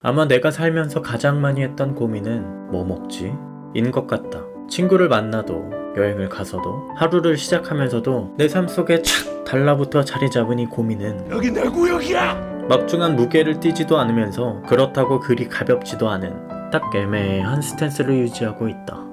아마 내가 살면서 가장 많이 했던 고민은 뭐 먹지? 인 것 같다. 친구를 만나도 여행을 가서도 하루를 시작하면서도 내 삶 속에 착 달라붙어 자리 잡은 이 고민은 여기 내 구역이야. 막중한 무게를 띠지도 않으면서 그렇다고 그리 가볍지도 않은 딱 애매한 스탠스를 유지하고 있다.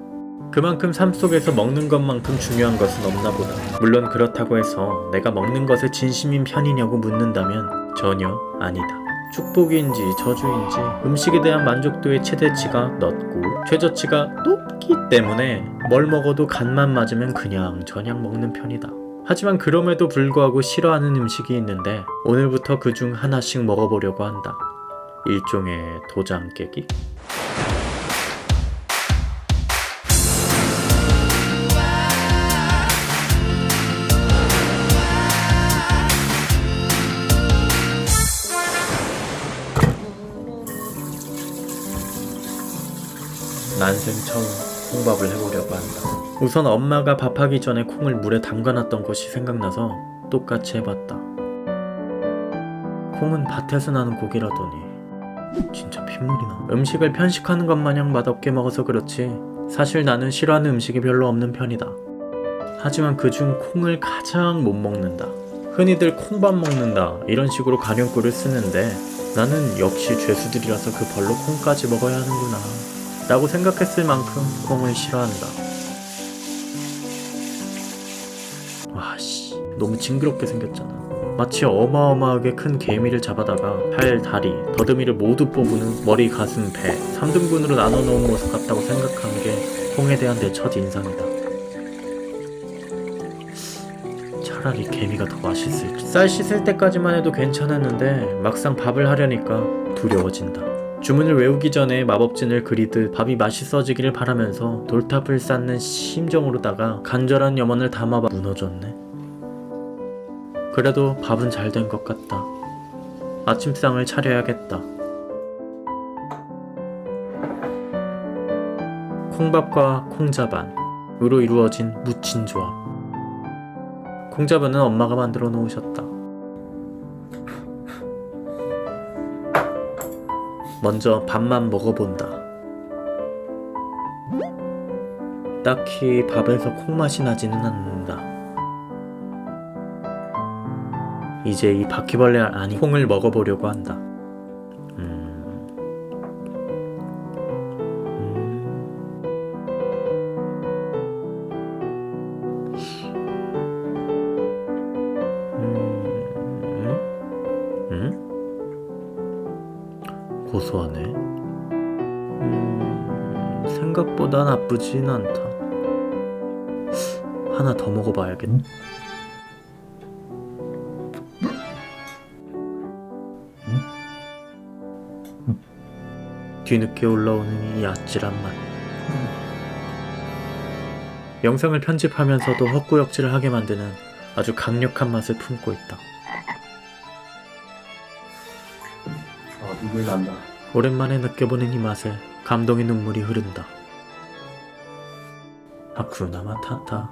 그만큼 삶 속에서 먹는 것만큼 중요한 것은 없나 보다. 물론 그렇다고 해서 내가 먹는 것에 진심인 편이냐고 묻는다면 전혀 아니다. 축복인지 저주인지 음식에 대한 만족도의 최대치가 낮고 최저치가 높기 때문에 뭘 먹어도 간만 맞으면 그냥 저냥 먹는 편이다. 하지만 그럼에도 불구하고 싫어하는 음식이 있는데 오늘부터 그 중 하나씩 먹어보려고 한다. 일종의 도장 깨기? 난생 처음 콩밥을 해보려고 한다. 우선 엄마가 밥하기 전에 콩을 물에 담가놨던 것이 생각나서 똑같이 해봤다. 콩은 밭에서 나는 고기라더니 진짜 핏물이 나. 음식을 편식하는 것 마냥 맛없게 먹어서 그렇지 사실 나는 싫어하는 음식이 별로 없는 편이다. 하지만 그중 콩을 가장 못 먹는다. 흔히들 콩밥 먹는다 이런 식으로 가령구를 쓰는데 나는 역시 죄수들이라서 그 벌로 콩까지 먹어야 하는구나 라고 생각했을 만큼 콩을 싫어한다. 와씨 너무 징그럽게 생겼잖아. 마치 어마어마하게 큰 개미를 잡아다가 팔, 다리, 더듬이를 모두 뽑은 머리, 가슴, 배 3등분으로 나눠 놓은 모습 같다고 생각한 게 콩에 대한 내 첫 인상이다. 차라리 개미가 더 맛있을지. 쌀 씻을 때까지만 해도 괜찮았는데 막상 밥을 하려니까 두려워진다. 주문을 외우기 전에 마법진을 그리듯 밥이 맛있어지기를 바라면서 돌탑을 쌓는 심정으로다가 간절한 염원을 담아봐 무너졌네. 그래도 밥은 잘 된 것 같다. 아침상을 차려야겠다. 콩밥과 콩자반으로 이루어진 무친 조합. 콩자반은 엄마가 만들어 놓으셨다. 먼저 밥만 먹어본다. 딱히 밥에서 콩맛이 나지는 않는다. 이제 이 바퀴벌레 아니 콩을 먹어보려고 한다. 고소하네. 음, 생각보다 나쁘진 않다. 하나 더 먹어봐야겠다. 뒤늦게 올라오는 이 아찔한 맛. 영상을 편집하면서도 헛구역질을 하게 만드는 아주 강력한 맛을 품고 있다. 눈물 난다. 오랜만에 느껴보는 이 맛에 감동의 눈물이 흐른다. 하쿠나 마타타.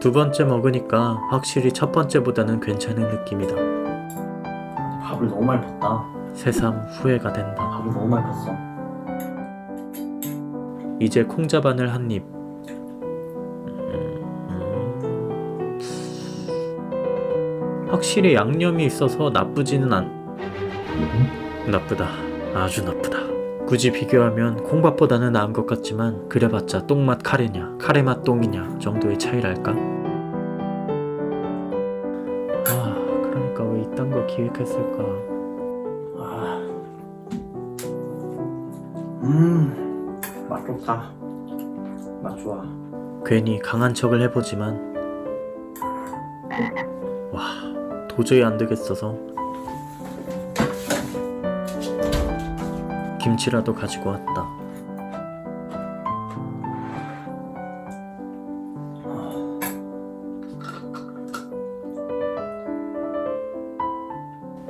두 번째 먹으니까 확실히 첫 번째보다는 괜찮은 느낌이다. 밥을 너무 많이 팠다. 새삼 후회가 된다. 밥을 너무 많이 팠어. 이제 콩자반을 한 입. 음, 확실히 양념이 있어서 나쁘지는 않. 나쁘다. 아주 나쁘다. 굳이 비교하면 콩밥보다는 나은 것 같지만 그래봤자 똥맛 카레냐 카레맛 똥이냐 정도의 차이랄까? 아 그러니까 왜 이딴 거 기획했을까? 아. 음. 맛 좋다. 맛 좋아. 괜히 강한 척을 해보지만 와 도저히 안 되겠어서 김치라도 가지고 왔다.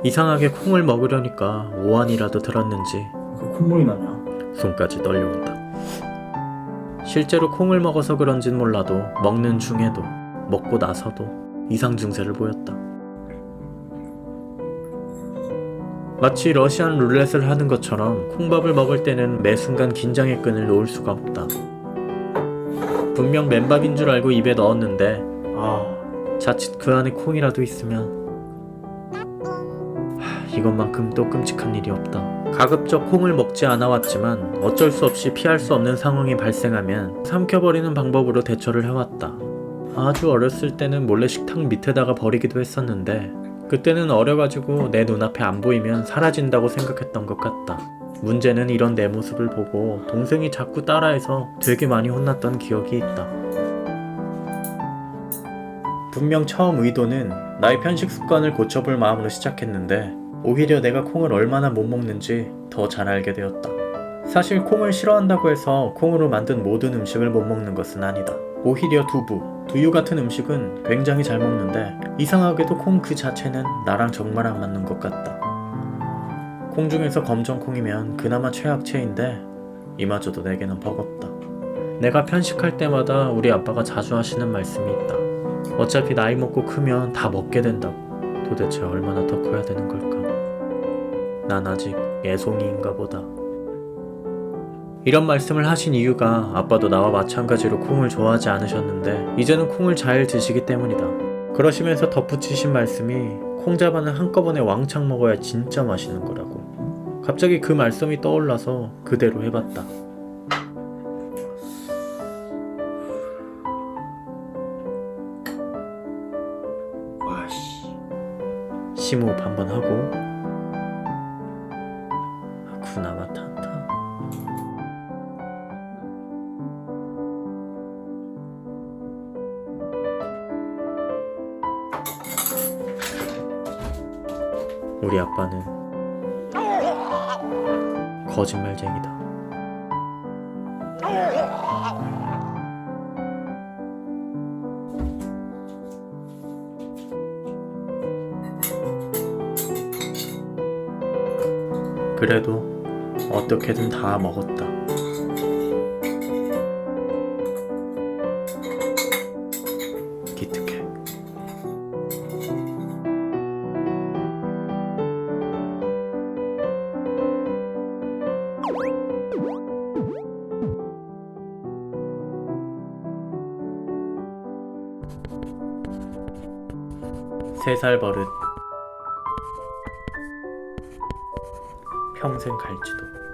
이상하게 콩을 먹으려니까 오한이라도 들었는지 그 콧물이 나냐? 손까지 떨려온다. 실제로 콩을 먹어서 그런진 몰라도 먹는 중에도 먹고 나서도 이상 증세를 보였다. 마치 러시안 룰렛을 하는 것처럼 콩밥을 먹을 때는 매 순간 긴장의 끈을 놓을 수가 없다. 분명 맨밥인 줄 알고 입에 넣었는데 아, 자칫 그 안에 콩이라도 있으면 하, 이것만큼 또 끔찍한 일이 없다. 가급적 콩을 먹지 않아 왔지만 어쩔 수 없이 피할 수 없는 상황이 발생하면 삼켜버리는 방법으로 대처를 해왔다. 아주 어렸을 때는 몰래 식탁 밑에다가 버리기도 했었는데 그때는 어려가지고 내 눈앞에 안 보이면 사라진다고 생각했던 것 같다. 문제는 이런 내 모습을 보고 동생이 자꾸 따라해서 되게 많이 혼났던 기억이 있다. 분명 처음 의도는 나의 편식 습관을 고쳐볼 마음으로 시작했는데 오히려 내가 콩을 얼마나 못 먹는지 더 잘 알게 되었다. 사실 콩을 싫어한다고 해서 콩으로 만든 모든 음식을 못 먹는 것은 아니다. 오히려 두부, 두유 같은 음식은 굉장히 잘 먹는데 이상하게도 콩 그 자체는 나랑 정말 안 맞는 것 같다. 콩 중에서 검정콩이면 그나마 최악체인데 이마저도 내게는 버겁다. 내가 편식할 때마다 우리 아빠가 자주 하시는 말씀이 있다. 어차피 나이 먹고 크면 다 먹게 된다고. 도대체 얼마나 더 커야 되는 걸까? 난 아직 애송이인가 보다. 이런 말씀을 하신 이유가 아빠도 나와 마찬가지로 콩을 좋아하지 않으셨는데 이제는 콩을 잘 드시기 때문이다. 그러시면서 덧붙이신 말씀이 콩자반은 한꺼번에 왕창 먹어야 진짜 맛있는 거라고. 갑자기 그 말씀이 떠올라서 그대로 해봤다. 와씨. 심호흡 한번 하고 하쿠나 마타 우리 아빠는 거짓말쟁이다. 그래도 어떻게든 다 먹었다. 3살 버릇. 평생 갈지도.